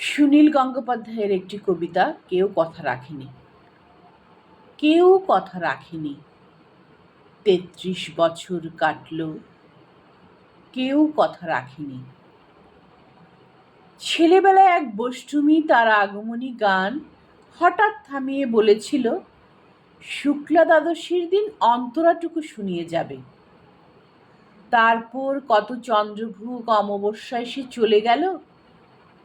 সুনীল গঙ্গোপাধ্যায়ের একটি কবিতা, কেউ কথা রাখেনি। কেউ কথা রাখেনি। তেত্রিশ বছর কাটল। কেউ কথা রাখেনি। ছেলেবেলায় এক বষ্টমী তার আগমনী গান হঠাৎ থামিয়ে বলেছিল, শুক্লা দ্বাদশীর দিন অন্তরাটুকু শুনিয়ে যাবে। তারপর কত চন্দ্রভূক অমাবস্যায় সে চলে গেল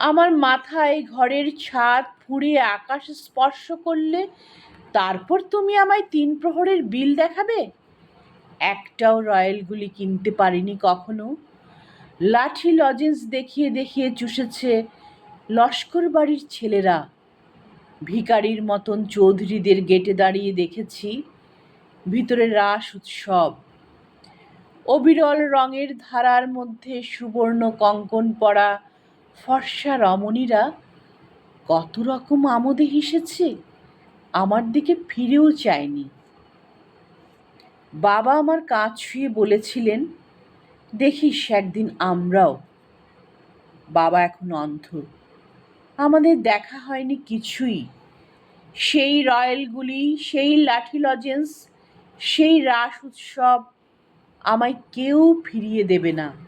আমার মাথায় ঘরের ছাদ ফুঁড়ে আকাশ স্পর্শ করলে তারপর তুমি আমায় তিন প্রহরের বিল দেখাবে? একটাও রয়্যালগুলি কিনতে পারিনি কখনো। লাঠি লজেন্স দেখিয়ে দেখিয়ে চুষেছে লস্কর বাড়ির ছেলেরা। ভিকারির মতন চৌধুরীদের গেটে দাঁড়িয়ে দেখেছি ভিতরে রাস উৎসব। অবিরল রঙের ধারার মধ্যে সুবর্ণ কঙ্কন পরা ফর্সা রমণীরা কত রকম আমোদে হেসেছে, আমার দিকে ফিরেও চায়নি। বাবা আমার কাঁচ ছুঁয়ে বলেছিলেন, দেখিস একদিন আমরাও। বাবা এখন অন্ধ। আমাদের দেখা হয়নি কিছুই। সেই রয়্যালগুলি সেই লাঠি লজেন্স, সেই রাস উৎসব আমায় কেউ ফিরিয়ে দেবে না।